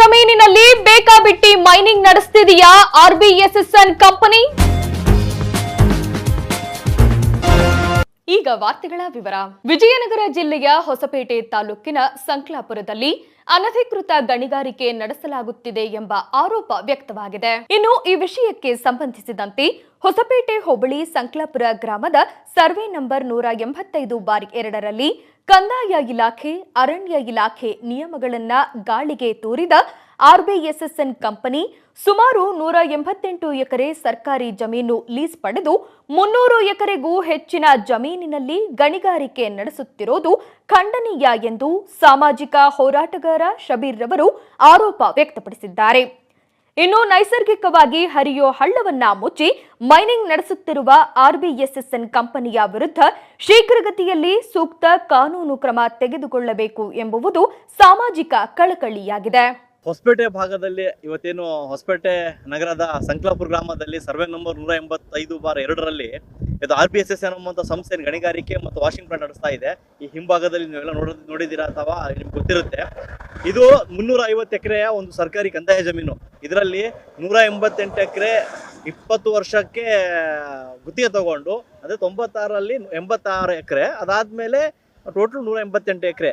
ಜಮೀನಿನಲ್ಲಿ ಬೇಕಾಬಿಟ್ಟಿ mining ನಡೆಸ್ತಿದೆಯಾ ಆರ್ಬಿಎಸ್ಎಸ್ಎನ್ company? ಈಗ ವಾರ್ತೆಗಳ ವಿವರ. ವಿಜಯನಗರ ಜಿಲ್ಲೆಯ ಹೊಸಪೇಟೆ ತಾಲೂಕಿನ ಸಂಕ್ಲಾಪುರದಲ್ಲಿ ಅನಧಿಕೃತ ಗಣಿಗಾರಿಕೆ ನಡೆಸಲಾಗುತ್ತಿದೆ ಎಂಬ ಆರೋಪ ವ್ಯಕ್ತವಾಗಿದೆ. ಇನ್ನು ಈ ವಿಷಯಕ್ಕೆ ಸಂಬಂಧಿಸಿದಂತೆ ಹೊಸಪೇಟೆ ಹೋಬಳಿ ಸಂಕ್ಲಾಪುರ ಗ್ರಾಮದ ಸರ್ವೆ ನಂಬರ್ ನೂರ ಎಂಬತ್ತೈದು ಬಾರಿ ಎರಡರಲ್ಲಿ ಕಂದಾಯ ಇಲಾಖೆ, ಅರಣ್ಯ ಇಲಾಖೆ ನಿಯಮಗಳನ್ನ ಗಾಳಿಗೆ ತೂರಿದ ಆರ್ಬಿಎಸ್ಎಸ್ಎನ್ ಕಂಪನಿ ಸುಮಾರು ನೂರ ಎಂಬತ್ತೆಂಟು ಎಕರೆ ಸರ್ಕಾರಿ ಜಮೀನು ಲೀಸ್ ಪಡೆದು ಮುನ್ನೂರು ಎಕರೆಗೂ ಹೆಚ್ಚಿನ ಜಮೀನಿನಲ್ಲಿ ಗಣಿಗಾರಿಕೆ ನಡೆಸುತ್ತಿರುವುದು ಖಂಡನೀಯ ಎಂದು ಸಾಮಾಜಿಕ ಹೋರಾಟಗಾರ ಶಬೀರ್ ರವರು ಆರೋಪ ವ್ಯಕ್ತಪಡಿಸಿದ್ದಾರೆ. ಇನ್ನು ನೈಸರ್ಗಿಕವಾಗಿ ಹರಿಯೋ ಹಳ್ಳವನ್ನ ಮುಚ್ಚಿ ಮೈನಿಂಗ್ ನಡೆಸುತ್ತಿರುವ ಆರ್ಬಿಎಸ್ಎಸ್ಎನ್ ಕಂಪನಿಯ ವಿರುದ್ಧ ಶೀಘ್ರಗತಿಯಲ್ಲಿ ಸೂಕ್ತ ಕಾನೂನು ಕ್ರಮ ತೆಗೆದುಕೊಳ್ಳಬೇಕು ಎಂಬುವುದು ಸಾಮಾಜಿಕ ಕಳಕಳಿಯಾಗಿದೆ. ಹೊಸಪೇಟೆ ಭಾಗದಲ್ಲಿ ಇವತ್ತೇನು ಹೊಸಪೇಟೆ ನಗರದ ಸಂಕ್ಲಾಪುರ ಗ್ರಾಮದಲ್ಲಿ ಸರ್ವೆ ನಂಬರ್ ನೂರ ಎಂಬತ್ತೈದು ಬಾರ್ ಎರಡರಲ್ಲಿ ಇದು ಆರ್ ಬಿ ಎಸ್ ಎಸ್ ಅನ್ನುವಂಥ ಸಂಸ್ಥೆ ಗಣಿಗಾರಿಕೆ ಮತ್ತು ವಾಷಿಂಗ್ ಪ್ಲಾಂಟ್ ನಡೆಸ್ತಾ ಇದೆ. ಈ ಹಿಂಭಾಗದಲ್ಲಿ ನೀವೆಲ್ಲ ನೋಡ, ನೋಡಿದ್ದೀರಾ ಅಥವಾ ನಿಮ್ಗೆ ಗೊತ್ತಿರುತ್ತೆ. ಇದು ಮುನ್ನೂರ ಐವತ್ತು ಎಕರೆಯ ಒಂದು ಸರ್ಕಾರಿ ಕಂದಾಯ ಜಮೀನು. ಇದರಲ್ಲಿ ನೂರ ಎಂಬತ್ತೆಂಟು ಎಕರೆ ಇಪ್ಪತ್ತು ವರ್ಷಕ್ಕೆ ಗುತ್ತಿಗೆ ತಗೊಂಡು ಅಂದರೆ ತೊಂಬತ್ತಾರರಲ್ಲಿ ಎಂಬತ್ತಾರು ಎಕರೆ, ಅದಾದಮೇಲೆ ಟೋಟಲ್ ನೂರ ಎಂಬತ್ತೆಂಟು ಎಕರೆ.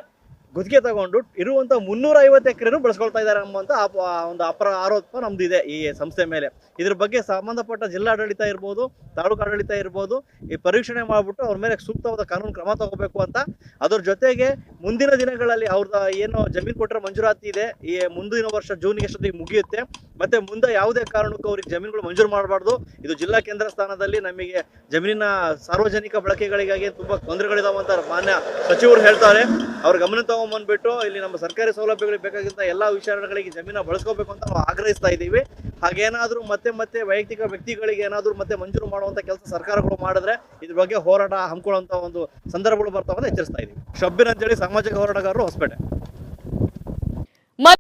ಗುತ್ತಿಗೆ ತಗೊಂಡು ಇರುವಂತ ಮುನ್ನೂರ ಐವತ್ತು ಎಕರೆನೂ ಬಳಸ್ಕೊಳ್ತಾ ಇದ್ದಾರೆ ಆಪ- ಒಂದು ಅಪರ ಆರೋಪ ನಮ್ದು ಇದೆ ಈ ಸಂಸ್ಥೆ ಮೇಲೆ. ಇದ್ರ ಬಗ್ಗೆ ಸಂಬಂಧಪಟ್ಟ ಜಿಲ್ಲಾಡಳಿತ ಇರ್ಬೋದು, ತಾಲೂಕು ಆಡಳಿತ ಇರ್ಬೋದು, ಈ ಪರೀಕ್ಷಣೆ ಮಾಡಿಬಿಟ್ಟು ಅವ್ರ ಮೇಲೆ ಸೂಕ್ತವಾದ ಕಾನೂನು ಕ್ರಮ ತಗೋಬೇಕು ಅಂತ. ಅದ್ರ ಜೊತೆಗೆ ಮುಂದಿನ ದಿನಗಳಲ್ಲಿ ಅವ್ರದ್ದು ಏನು ಜಮೀನು ಕೊಟ್ಟರೆ ಮಂಜೂರಾತಿ ಇದೆ. ಈ ಮುಂದಿನ ವರ್ಷ ಜೂನ್ ಎಷ್ಟೊತ್ತಿಗೆ ಮುಗಿಯುತ್ತೆ. ಮತ್ತೆ ಮುಂದೆ ಯಾವುದೇ ಕಾರಣಕ್ಕೂ ಅವ್ರಿಗೆ ಜಮೀನುಗಳು ಮಂಜೂರು ಮಾಡಬಾರ್ದು. ಇದು ಜಿಲ್ಲಾ ಕೇಂದ್ರ ಸ್ಥಾನದಲ್ಲಿ ನಮಗೆ ಜಮೀನಿನ ಸಾರ್ವಜನಿಕ ಬಳಕೆಗಳಿಗಾಗಿ ತುಂಬಾ ತೊಂದರೆಗಳಿದಾವೆ ಅಂತ ಮಾನ್ಯ ಸಚಿವರು ಹೇಳ್ತಾರೆ. ಅವ್ರ ಗಮನ ತಗೊಂಡ್ಬಂದ್ಬಿಟ್ಟು ಇಲ್ಲಿ ನಮ್ಮ ಸರ್ಕಾರಿ ಸೌಲಭ್ಯಗಳಿಗೆ ಬೇಕಾಗಿದ್ದ ಎಲ್ಲಾ ವಿಚಾರಗಳಿಗೆ ಜಮೀನ ಬಳಸ್ಕೋಬೇಕು ಅಂತ ನಾವು ಆಗ್ರಹಿಸ್ತಾ ಇದ್ದೀವಿ. ಹಾಗೇನಾದ್ರೂ ಮತ್ತೆ ಮತ್ತೆ ವೈಯಕ್ತಿಕ ವ್ಯಕ್ತಿಗಳಿಗೆ ಏನಾದರೂ ಮತ್ತೆ ಮಂಜೂರು ಮಾಡುವಂತ ಕೆಲಸ ಸರ್ಕಾರಗಳು ಮಾಡಿದ್ರೆ ಇದ್ರ ಬಗ್ಗೆ ಹೋರಾಟ ಹಮ್ಮಿಕೊಳ್ಳುವಂತ ಒಂದು ಸಂದರ್ಭಗಳು ಬರ್ತಾವ ಅಂತ ಎಚ್ಚರಿಸ್ತಾ ಇದೀವಿ. ಅಂತ ಅಂತೇಳಿ ಸಾಮಾಜಿಕ ಹೋರಾಟಗಾರರು ಹೊಸಪೇಟೆ.